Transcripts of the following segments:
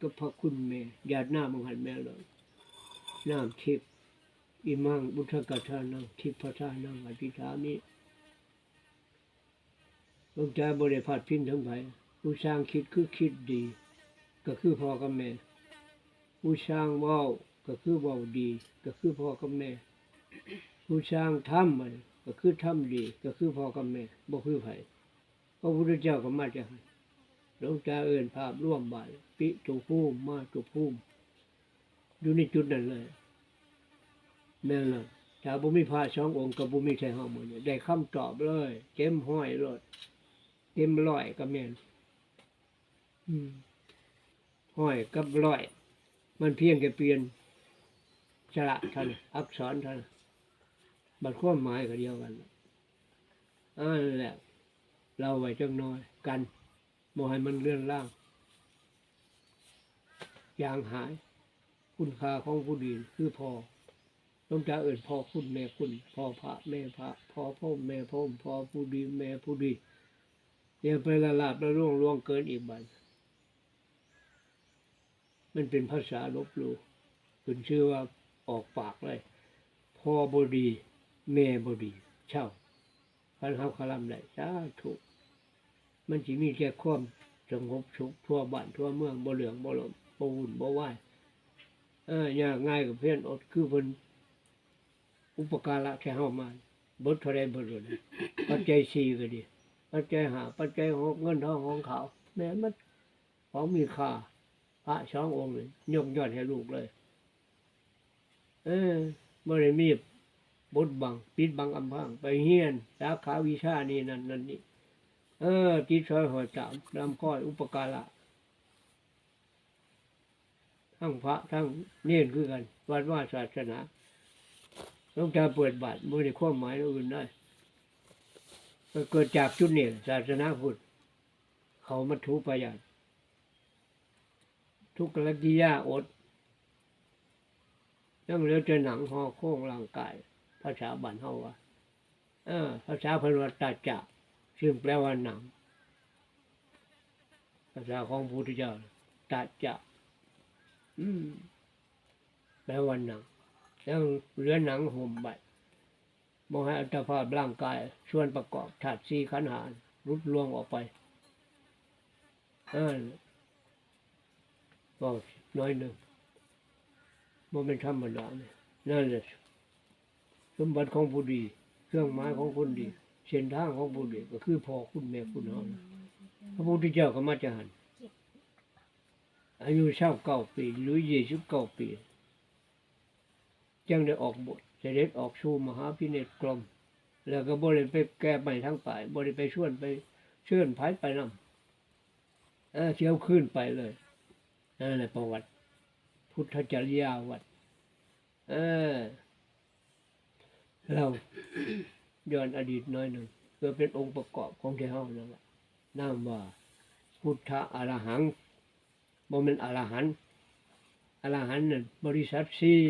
กับพระคุณแม่ญาติหน้ามังหันแม่เลยน้ำทิพย์อิมังบุทธกัทานังทิพพทานังอธิษฐามิหลวงใจบริพัตรพินทั้งไผผู้สร้างคิดคือคิดดี ก็คือพ่อกับแม่ ผู้สร้างว้าวก็คือว้าวดี ก็คือพ่อกับแม่ ผู้สร้างทำมันก็คือทำดี ก็คือพ่อกับแม่บ่คือไผพระพุทธเจ้าก็มาจากนั้น หลวงตาเอื่นภาพร่วมบาทปิตุภูมิมาตุภูมิอยู่ในจุดนั้นเลยแม่นล่ะถ้าบ่มีพระสององค์ก็บ่มีใครเฮาหมดเนี่ได้คำตอบเลย เต็มห้อยรถเต็มร้อยก็แม่นห้อยกับร้อย มันเพียงแค่เปลี่ยนสระท่านอักษรท่านบัดความหมายก็เดียวกันอันแหละเราไว้จังน้อยกัน บ่ให้มันเลื่อนล่าง อย่างหาย คุณค่าของผู้ดีคือพอต้องจะเอื่นพ่อคุณแม่คุณพ่อพระแม่พระพ่อพ่อแม่พ่อพอผู้ดีแม่ผู้ดีอย่าไปละลาบละล่วงล่วงเกินอีกบันมันเป็นภาษาลบลู่คุณชื่อว่าออกปากเลยพ่อบดี แม่บดี เช่าพันเฮาคลำได้สาธุ มันสิมีแค่ความสงบสุขทั่วบ้านทั่วเมืองบ่เหลืองบ่หลมบ่วุ่นบ่วายเออยากง่ายกับเพื่อนอดคือเพิ่นอุปการะแค่เฮามาบดเท่าใดเบิดเลยนะปัจจัยสี่ก็ดี ปัจจัยหาปัจจัยหกเงินทองของเขาวแม้มันของมีค่าพระสององค์เลยยกยอดให้ลูกเลย เออบ่ได้มีบดบัง ปิดบังอำพรางไปเฮียนสาขาวิชานี่นั่นนั่นนี่ เออจิตซอยหอยจามลำก้อยอุปการะทั้งพระทั้งเนียนคือกัน วัดว่าศาสนาต้องการเปิดบาทไม่ได้ความหมายอื่นได้ก็เกิดจากจุดเนี้ศาสนาพุทธเขามาทุประยัดทุกขลักิยาอดยังเหลือแต่หนังห่อโค้งร่างกาย ภาษาบันเฮาว่าเออภาษาพนวตาจัก ซึ่งแปลว่าหนังภาษาของพระพุทธเจ้าตาจะอืมแปลว่าหนังยังเหลือหนังห่มใบมองให้อัตภาพร่างกายส่วนประกอบธาตุสี่ขันธ์หารุดล่วงออกไปเออก็น้อยหนึ่งมันเป็นธรรมดาเนี่ยนั่นแหละสมบัติของผู้ดี เครื่องหมายของคนดี เส้นทางของผู้ดีก็คือพ่อคุณแม่คุณเฮานะพระพุทธเจ้าก็มาจะหันอายุเช่าเก้าปีหรือยี่สิบเก้าปีจังได้ออกบทเสด็จออกสู่มหาพิเนศกรมแล้วก็บริไปแก้ไปทั้งป่ายบริไปชวนไปเชิญพายไปนำเออเที่ยวขึ้นไปเลยนั่นแหละประวัติ พุทธจริยาวัด เออเรา ย้อนอดีตน้อยหนึ่งเพื่อเป็นองค์ประกอบของที่เฮานั่นแหละนามว่า พุทธะอรหังบ่แม่นอรหันต์อรหันต์นั่นบริษัทสี่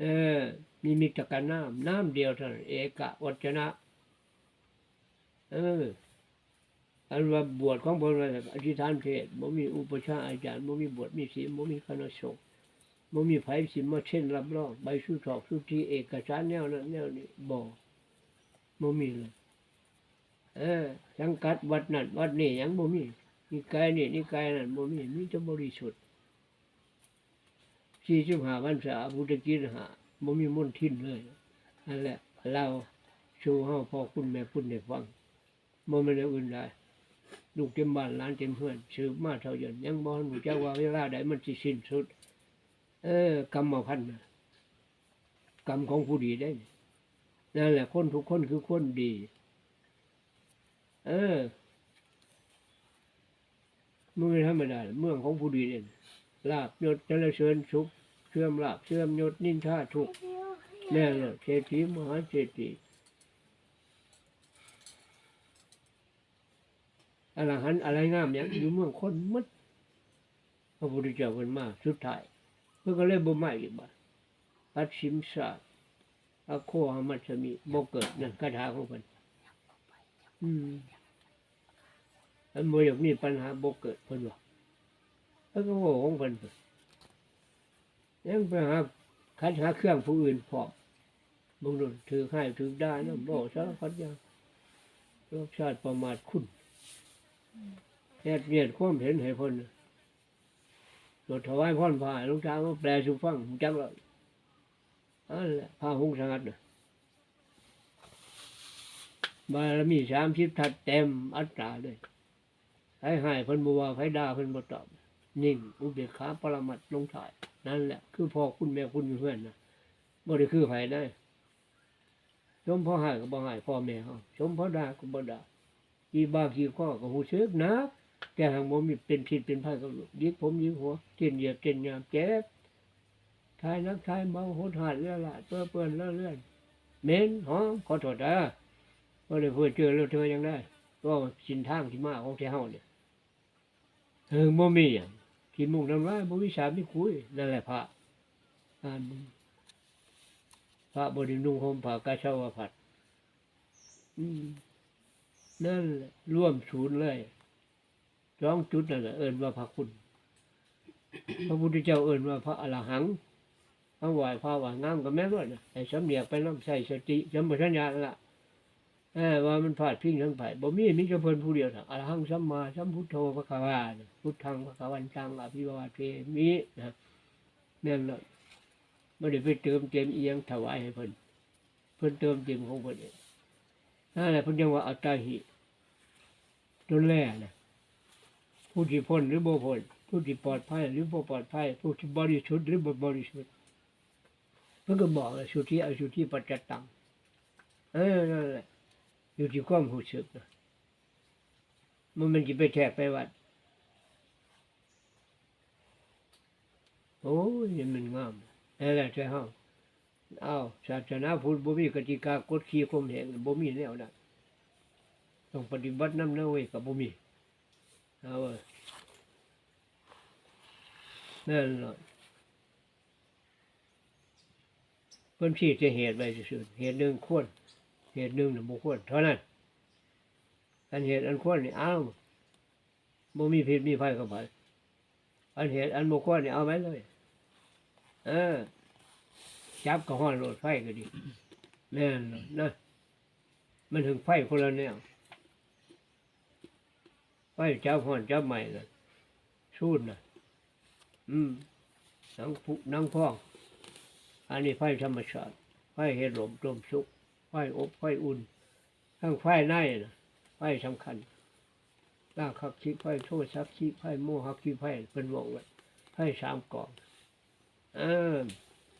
เออมีมิตรกันน้ำน้ำเดียวเท่านั้นเอกะวัจนะ เอออันว่าบวชของพระว่าอธิษฐานเพศบ่มีอุปชาอาจารย์บ่มีบวชมีศีลบ่มีคณะสงฆ์ บ่มีไผสิมาเช่นรับรองใบสุทอกสุธีเอกสารแนวนั้นแนวนี้บ่บ่มีเลยเออสังกัดวัดนั้นวัดนี้หยังบ่มีนิกายนี่นิกายนั้นบ่มีมีแต่บริสุทธิ์45พรรษาพุทธกิจหาบ่มีมนทินเลยนั่นแหละเราชูเฮาพ่อคุณแม่คุณได้ฟังบ่แม่นอย่างอื่นได้ลูกเต็มบ้านหลานเต็มเพื่อนสืบมาเท่ายันยังบ่รู้จักว่าเวลาใดมันสิสิ้นสุด เออกรรมพันธ์กรรมของผู้ดีได้นั่นแหละคนทุกคนคือคนดี เออเมือธรรมดาเมืองของผู้ดีเนี่ยลาบยศเจริญเสริญสุขเชื่อมลาบเชื่อมยศนินทาทุกข์แน่เลยเศรษฐีมหาเศรษฐีอรหันอะไรงามอย่างอยู่เมืองคนมัดพระพุทธเจ้าเป็นมาสุดท้าย พก็เลยบ่มาอีกบ่าปัดชิมศาสตร์อโคหมัสมิบ่เกิดนั่นคาถาของเพิ่นอืมอันบ่อยากมีปัญหาบ่เกิดเพิ่นว่าเอพิ่นก็โง่ของเพิ่นยังไปหาคัดหาเครื่องผู้อื่นพร้อมบางรุ่นถือให้ถือได้นะบอกสารพัดอย่างรสชาติประมาทคุณแอดเวียดความเห็นให้เพิ่นนะ ตรวจถวายพ่อนผ่าลูกตายมาแปลสู่ฟังผมจักแล้วอันแหละพาหุงสังัดนะบารมีสามชิบทัดเต็มอัตราเลยให้ให้เพิ่นบัวาให้ดาเพิ่นบ่ตอบ นิ่ง อุเบกขาปรมัตถ์ลงถ่าย นั่นแหละ คือพ่อคุณแม่คุณเพื่อนนะบ่ได้คือไผได้ชมพ่อหายก็บ่หายพ่อแม่เฮาชมพ่อดาก็บ่ดากี่บากี่ข้อก็ฮู้สึกนะ แต่หางบ่มีเป็นผิดเป็นภัยกับลูกยิกผมยิกหัวเต้นเหยียบเต้นยามเจ็บทายนักทายเมาหดหาดเรื่อละเปื้อเปื้อนเลื่อนเลื่อนเม็นหอมขอโทษเด้อบ่ได้พูดเจอแล้วเธอยังได้ ก็สินทางที่มาของแท้าเนี่ยเออบ่มีกินมุงน้ำลายบ่วิสามีคุยนั่นแหละพระอ่านพระบดินุ่งห่มผ้ากาเชาวผัดนั่นร่วมศูนย์เลย สองจุดนั่นแหละเอิ้นว่าพระคุณ พระพุทธเจ้าเอิ้นว่าพระอรหังพระไหวพระไหวงามก็แม่นว่าน่ะไอ้สำเนียกไปน้ำใส่สติสัมปชัญญะละเออว่ามันพลาดพิงทั้งไผบ่มีมีแต่เพิ่นผู้เดียวน่ะอรหังสัมมาสัมพุทโธพระควานพุทธังพระควันตังอภิวาเทมินะนั่นละบ่ได้ไปเติมเต็มเอียงถวายให้เพิ่นเพิ่นเติมเต็มของเพิ่นเองนั่นแหละเพิ่นยังว่าอัตตาหิจนแล่นะ ผู้ที่พ้นหรือบ่พ้นผู้ที่ปลอดภัยหรือบ่ปลอดภัยผู้ที่บริสุทธิ์หรือบ่บริสุทธิ์เพิ่นก็บอกเลยสุทธิอสุทธิปัจจตังเออนั่นแหละอยู่ที่ความรู้สึกนะมันมันจะไปแทกไปวัด โอ้ยมันงามนั่นแหละใช่ห้องอ้าศาสนาพุทธบ่มีกติกากฎขี่ข่มเหงบ่มีแนวนั้นต้องปฏิบัตินำเนเว้ยกับบ่มี เอาเว้ยนั่นแหละเพิ่นชี้จะเหตุไว้ซื่อๆเหตุหนึ่งควรเหตุหนึ่งน่ะบ่ควรเท่านั้นอันเหตุอันควรนี่เอาบ่มีผิดมีภัยกับไผอันเหตุอันบ่ควรนี่เอาไว้เลย เออ จับกับห้อนโหลดไฟก็ดีแม่นนะมันถึงไฟคนละแนว ไฟจับห้อนจับใหม่น่ะสูดนะอืมนังผุนังพอง อันนี้ไฟธรรมชาติไฟเฮ็ดลมลมสุกไฟอบไฟอุ่นทั้งไฟในนะไฟสำคัญร่างขับชีไฟโทษซักชีไฟโมหักชีไฟเป็นวงไว้ไฟสามกองออ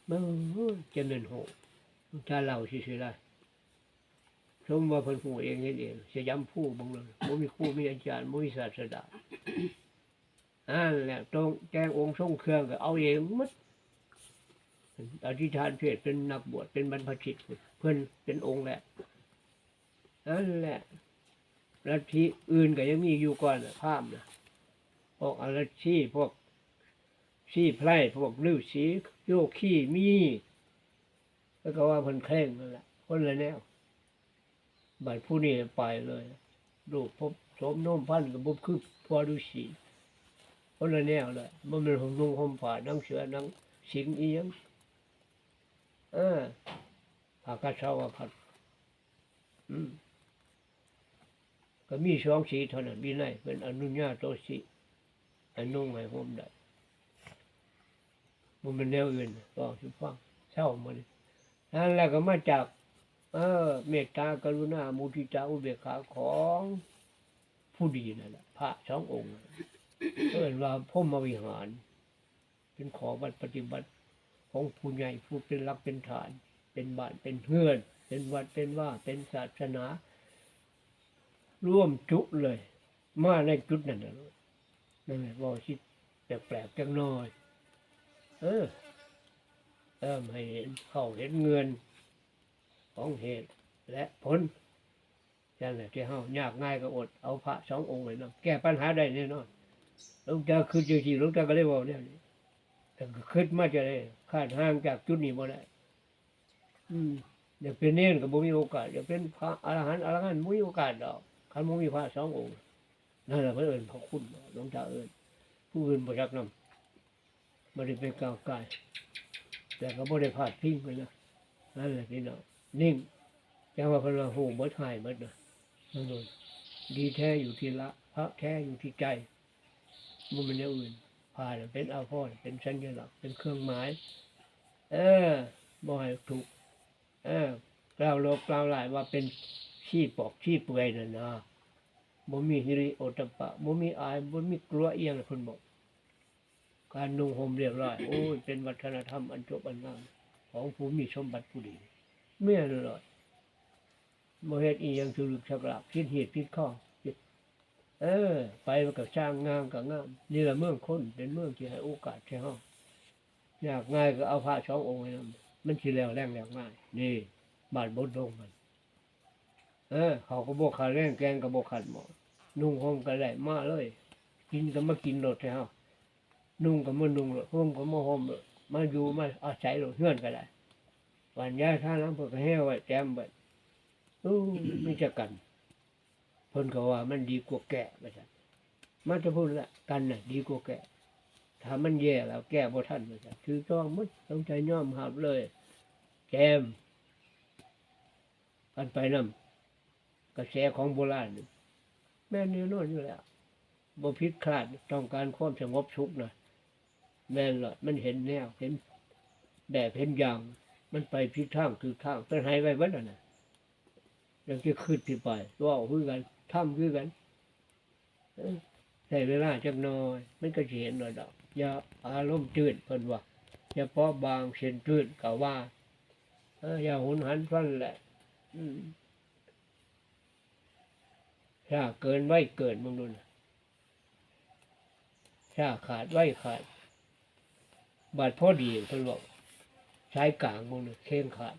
เมื่อจะเป็นโหถ้าเราสิสิได้ ชมว่าเพิ่นหูเองเห็นเองเสียย้ำผู้บังเลยบ่มีครูมีอาจารย์บ่มีศาสดาอันแหละตรงแจ้งองค์ทรงเครื่องก็เอาเองมัดอธิษฐานเพศเป็นนักบวชเป็นบรรพชิตเพื่อนเป็นองค์แหละนั่นแหละลัทธิอื่นก็ยังมีอยู่ก่อนนะภาพนะพวกอรัชีพวกชีไพร่พวกฤาษีโยคีมีแล้วก็ว่าเพิ่นเคร่งนั่นแหละคนละแนว บัดผู้นี้ไปเลยลูกพบสมน้มพันกับบุบคือพอฤาษีคนละแนวเลยมันเป็นหงนุ่งห่มผ้านังเสือนังสิงเอียงเออภากาเชาวพัดอืมก็มีสองสีเท่านั้นมีไหนเป็นอนุญาโตสีอนุให้ผมได้มันเป็นแนวอื่นก็สิฟังเช่ามันนั่นแหละก็มาจาก เออ เมตตากรุณามุทิตาอุเบกขาของผู้ดีนั่นแหละพระสององค์เอิ้นว่าพรหมวิหาร เป็นขอบัตรปฏิบัติของผู้ใหญ่ผู้เป็นรักเป็นฐาน เป็นบ้านเป็นเพื่อน เป็นวัดเป็นว่าเป็นศาสนา ร่วมจุเลย มาในจุดนั้นนะลูกนั่นแหละว่าชิดแปลกๆจังน้อย เออเริ่มให้เห็นเข้าเห็นเงิน ของเหตุและผลนั่นแหละที่เฮายากง่ายก็อดเอาพระสององค์เลยเนาะแก้ปัญหาได้แน่นอนหลวงตาคือจริงๆหลวงตาก็เลยบอกเนี่ยแต่ก็คิดมาจะได้ขาดห่างจากจุดนี้บ่ได้อืมเดี๋ยวเป็นเน่นก็บ่มีโอกาสเดี๋ยวเป็นพระอรหันต์อรหันต์บ่มีโอกาสดอกคันบ่มีพระสององค์นั่นแหละเพิ่นเอิ้นพระคุณหลวงตาเอิ้นผู้ผู้อื่นบ่รักนำบ่ได้ไปก้าวไกายแต่ก็บ่ได้พลาดพิงไปนะนั่นแหละพี่น้อง นิ่งแต่ว่าพิ่นว่าฮู้เบิดหายเบิดนะนั่นโดนดีแท้อยู่ที่ละ พระแท้อยู่ที่ใจบ่มันอย่างอื่นผ่านเป็นอาภรณ์เป็นสัญลักษณ์เป็นเครื่องหมาย เออบ่ให้ถูก เออกล่าวโลบกล่าวหลายว่าเป็นขี้ปอกขี้เปื่อยนั่นนะบ่มีฮิริโอตตัปปะบ่มีอายบ่มีกลัวเอียงเพิ่นบอก การนุ่งห่มเรียบร้อยโอ้ยเป็นวัฒนธรรมอันจบอันงามของผู้มีสมบัติผู้ดี เมื่อเลยบ่เฮ็ดอียังสุรุกสักลาบผิดเหตุผิดข้อผิดเออ ไปมันก็สร้างงามก็งามนี่แหละเมืองคนเป็นเมืองที่ให้โอกาสแท้เฮาอยากง่ายก็เอาพระสององค์ไว้นมันสิแล้วแรงแล้วง่ายนี่บาดบดลงมัน เออ เขาก็บอกขาดแรงแกงก็บอกขาดหมอนุ่งห่มก็ได้มาเลย กินก็มากินรถแล้วนุ่งก็มานุ่งรถห่มก็มาห่มรถมาอยู่มาอาศัยรถเฮือนก็ได้ วันยาท่าน้ำเพิ่นก็แห้วไว้แจมไว้อู้ไมีจะกันเพิ่นก็ว่ามันดีกว่าแก่ว่าซั่นมาจะพูดละกันน่ะ ดีกว่าแก่ถ้ามันแย่แล้วแก้บ่ทันว่าซั่นคือต้องหมดต้องใจยอมหับเลย แจมกันไปนำกระแสของโบราณแม่นแน่นอนอยู่แล้วบ่ผิดคลาดต้องการความสงบสุขนะแม่นล่ะมันเห็นแนวเห็นแบบเห็นอย่าง มันไปผิดทางคือทางเป็นหายไปเบิดนั่นน่ะยังจะขึ้นที่ไปว่าคือกันทำคือกันใช้เวลาจักน่อย มันก็สิเห็นหน่อยดอกอย่าอารมณ์จืดเพิ่นว่าอย่าเพาะบางเส้นตื้นก็ว่าอออย่าหุนหันพลันแหละถ้าเกินไว้เกินมึงดูนะถ้าขาดไว้ขาด บาดพอดีเพิ่นบอก ใช้กลางมึงเข่งขาด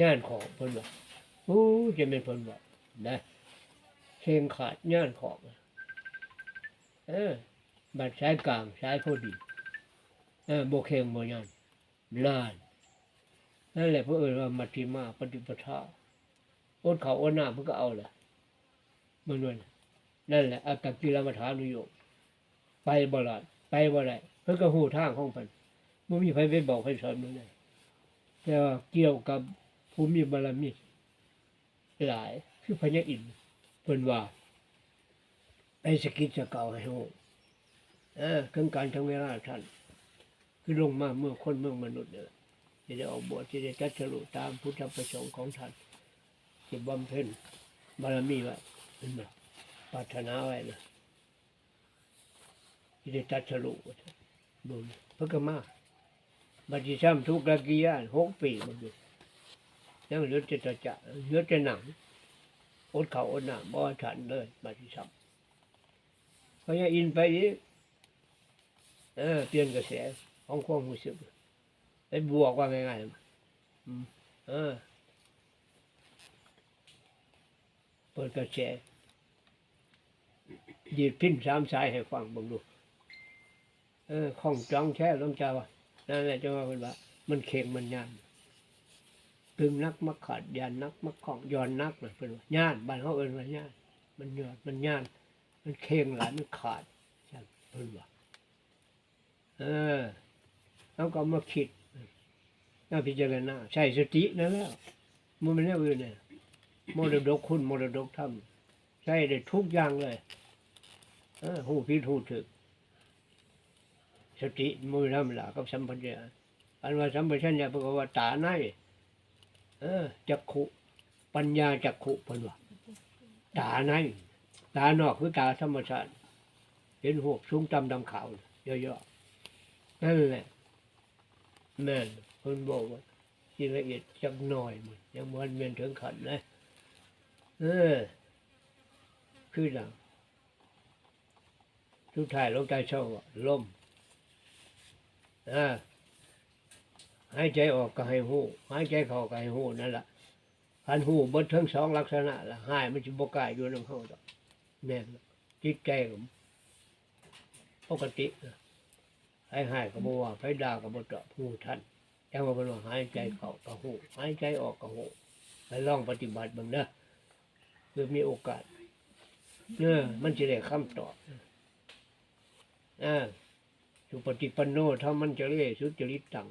ย่านของเพิ่นบอกโอ้จะเป็นเพิ่นบอกนะเข่งขาดย่านของเออบาดใช้กลางใช้พอดีเออโบเคงโบยันลานนั่นแหละพระเอิญว่ามัชฌิมาปฏิปทาอดเขาอดหน้าเพื่อก็เอาแหละมันนั่นนั่นแหละอัตตกิลมัฐานุโยกไปบ่ลาดไปบ่ได้เพื่อก็หูทางของเพิ่นบ่มีใครไปบอกใครสอนมันเลย แต่ว่าเกี่ยวกับภูมิบารมีหลายคือพญาอินเพิ่นว่าไปสกิดสะเก่าให้ฮู้เออเครื่องการทั้งเวลาท่าน คือลงมาเมื่อคนเมืองมนุษย์เนี่ยจะได้ออกบวชจะได้จัดสรุตามพุทธประสงค์ของท่านจะบำเพ็ญบารมีไว้เห็นไหมปรารถนาไว้นะจะได้จัดสรุบุญพื่อก็มา บัดนี้ซ้ำทุกข์ระกิยานหกปีมันอยู่ยังเหลือจะจะจะเหลือจะหนังอดเขาวอดหน้าบ่ฉันเลยบัดนี้ซ้ำเพราะยังอินไปอีกเออเปลี่ยนกระแสของความรู้สึกไปบวกว่าง่ายๆอืมเออเปิดกระแสดีดพินสามสายให้ฟังเบังดู เออของจ้องแช่ลงจาวะ นั่นแหละจะว่าเป็นว่า มันเข่งมันยานตึงนักมักขาดยานนักมักของย้อนนักนะเป็นว่าย่านบ้านเขาเอิ้นว่าย่าน มันยอนมันย่าน มันเข่งหลายมันขาดใช่เป็นว่าเออแล้วก็มาคิดมาพิจารณาใช้สตินั่นแล้วมันไม่ได้อื่นเนี่ยมรดกคุณมรดกธรรมใช้ได้ทุกอย่างเลยเออหูพิษหูถึก สติมือทำละกับสัมปัญญาอันว่าสัมปชัญญะเพราะว่าตาในเออจักขุปัญญาจักขุเพิ่นว่าตาในตานอกคือตาธรรมชาติเห็นหกสูงต่ำดำขาวเยอะๆนั่นแหละแม่นคนบอกว่าที่ละเอียดจักหน่อยมันยังมันเมียนถึงขันนะเออ คือหลังทุกท่ายลงใจเช่าว่าลม อ่าหายใจออกก็ให้หูหายใจเข้าก็ให้หูนั่นแหละพันหูเบดทั้งสองลักษณะละหายมันจะบกล้ายอยู่น้ำเข้าดอกแม่นจิตใจก็ปกตินะให้หายก็บว่าไฟด่าก็บ่ตอบหูท่านจังว่าเพิ่นว่าหายใจเข้าก็หูหายใจออกก็หูให้ลองปฏิบัติบิ่งเด้อคือมีโอกาสเออมันสิได้คำตอบอ่า สุปฏิปันโนถ้ามันจะเรียสุจริตตัง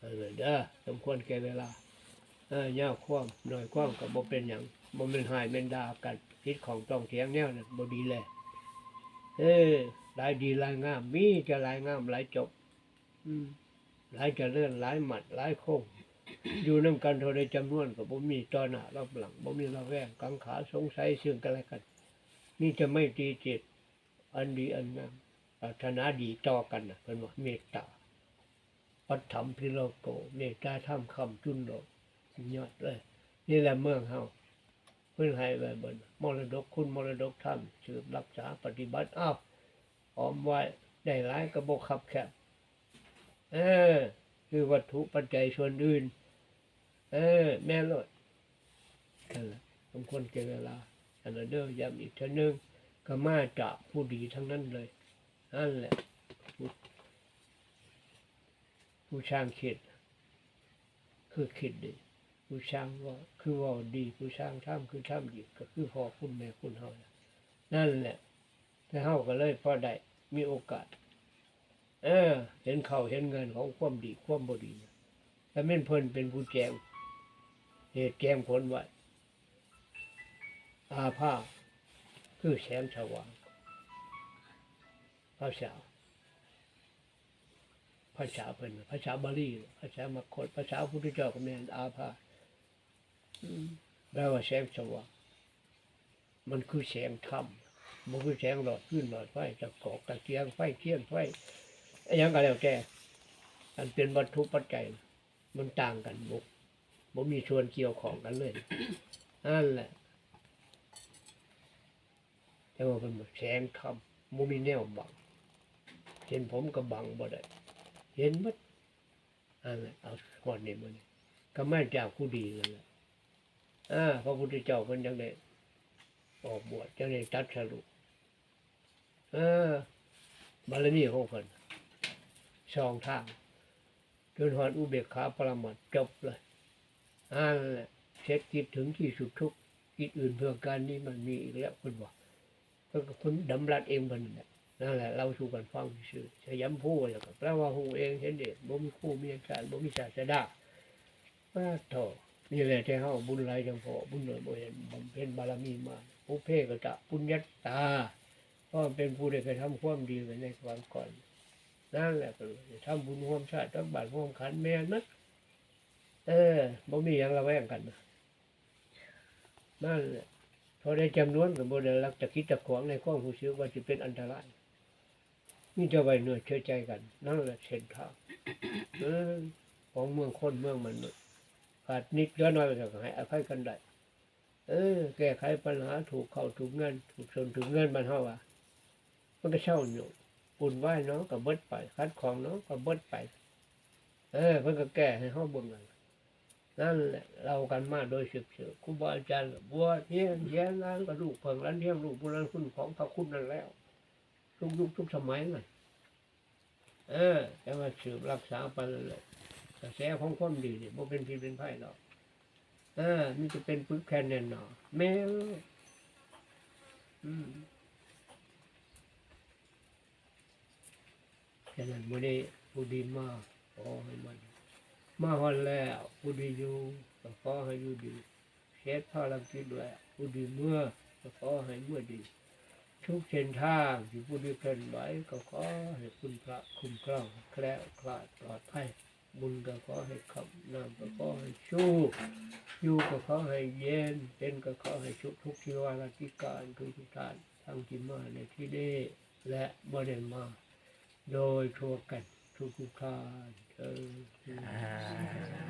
เออเด้อสมควรแก่เวลาเออยาวความหน่อยความก็บ่เป็นหยังบ่เป็นหายเป็นดากันคิดของต้องเถียงแนวนั้นบ่ดีเลยเออหลายดีหลายงาม มีจะหลายงามหลายจบ อืมหลายจะเลื่อนหลายหมัดหลายโค้งอยู่นํกันเท่าใดจำนวนก็บ่มีต่อหน้ารอบหลังบ่มีระแวงกังขาสงสัยซึ่งกันและกันนี่จะไม่ตีจิต อันดีอันงาม ปรารถนาดีต่อกันนะเพิ่นว่าเมตตาปัตถมพิโลโก เมตตาธรรมคำจุนโลสุดยอดเลย นี่แหละเมืองเฮาเพิ่นให้ไว้บนมรดกคุณมรดกธรรมสืบรักษาปฏิบัติอ้าวออมไว้ได้หลายก็บ่คับแคบเออ คือวัตถุปัจจัยส่วนอื่น เออ แม่นโลดนั่นแหละสมควรแก่เวลาอันนั้นเด้อย้ำอีกเท่านึงก็มาจากผู้ดีทั้งนั้นเลย นั่นแหละผู้ช่างคิด คือคิดดีผู้ช่างว่าคือว่าดีผู้ช่างทำคือทำดีก็คือพอคุณแม่คุณเฮานั่นแหละแต่เฮาก็เลยพอได้มีโอกาส เออ เห็นเขาเห็นเงินของความดีความบดีแต่แม่นเพิ่นเป็นผู้แจงเหตุแจงผลไว้อาภาคือแสงสว่าง ภาษา ภาษาเป็นภาษาบาลีภาษามคตภาษาพุทธเจ้าก็แม่นอาภาอืมแปลว่าแสงสว่างมันคือแสงธรรมมันคือแสงหลอดขึ้นหลอดไฟจากกอกตะเกียงไฟเทียนไฟอะไรอย่างก็แล้วแต่มันเป็นวัตถุปัจจัยมันต่างกันบุกบ่มีส่วนเกี่ยวของกันเลยนั่นแหละแต่ว่าเป็นแสงธรรมบ่มีแนวบัง เห็นผมก็บังบ่ได้เห็นมัดอันนั้นเอาหอดนี่มันก็มาจากผู้ดีนั่นแหละอ่าพระพุทธเจ้าเพิ่นจังไดออกบวชจังไดตัดสรุปเออบารมีของเพิ่นสองทางจนหอดอุเบกขาปรมัตถ์จบเลยอันแหละเช็ดจิตถึงที่สุดทุกกิจอื่นเพื่อการนี้มันมีอีกแล้วเพิ่นบอกก็เพิ่นดำรัดเองเพิ่นนั่นแหละ นั่นแหละเราสู่กันฟังซื่อๆสยามผู้แล้วก็แปลว่าฮู้เองเห็นเด็ดบ่มีครูมีอาจารย์บ่มีศาสดาว่าโตนี่แหละที่เฮาบุญหลายจังพอบุญน้อยบ่เห็นบำเพ็ญบารมีมาผู้เพกตะปุญญตตาเพราะเป็นผู้ได้กระทำความดีไว้ในความก่อนนั่นแหละก็ทำบุญร่วมชาติทั้งบานร่วมขันแม่นะเออบ่มีหยังระแวงกันนะนั่นแหละพอได้จำนวนกับโมเดลลักตะคิดตะขวางในความรู้สึกว่าจะเป็นอันตราย นี่จะไว้เหนื่อยเชื่อใจกัน นั่นแหละเส้นทางของเมืองคนเมืองมันขาดนิดเดียวน้อยก็ให้อภัยกันได้เออ แก้ไขปัญหาถูกเข้าถูกเงินถูกชนถูกเงินมันเท่าว่ามันก็เช่าอยู่ปุ่นไหวเนาะกับเบิดไปคัดของเนาะกับเบิดไป เออเพิ่นก็แก้ให้เฮาบิ่งกันนั่นแหละเรากันมาโดยสืบเสือครูบาอาจารย์ก็บวเฮียนแย้งงานกระดูกเพิ่งรันเทียมลูกบุรันคุณของพระคุณนั่นแล้ว ทุกยุคทุกสมัยนั่นเออแต่ว่าสืบรักษาไปเลยกระแสของความดีเนี่ยบ่เป็นพิษเป็นภัยหรอกเออนี่จะเป็นปึ๊กแค่นแน่นอนแม่เอ้ยอืมฉะนั้นวันนี้ผู้ดีมากขอให้มัน มาฮอนแล้วผู้ดีอยู่ก็ขอให้อยู่ดีเช็ดภารกิจแล้วผู้ดีเมื่อก็ขอให้เมื่อดี ทุกเส้นทางที่ผู้ดีเคลื่อนไหวก็ขอให้คุณพระคุ้มครองแคล้วคลาดปลอดภัยบุญก็ขอให้ขับน้ำก็ขอให้ชู้อยู่ก็ขอให้เย็นเป็นก็ขอให้ชุกทุกชีวาราธิการทุกทุกท่านทั้งที่มาในที่นี้และบ่ได้มา โดยทั่วกันทุกทุกท่านเออ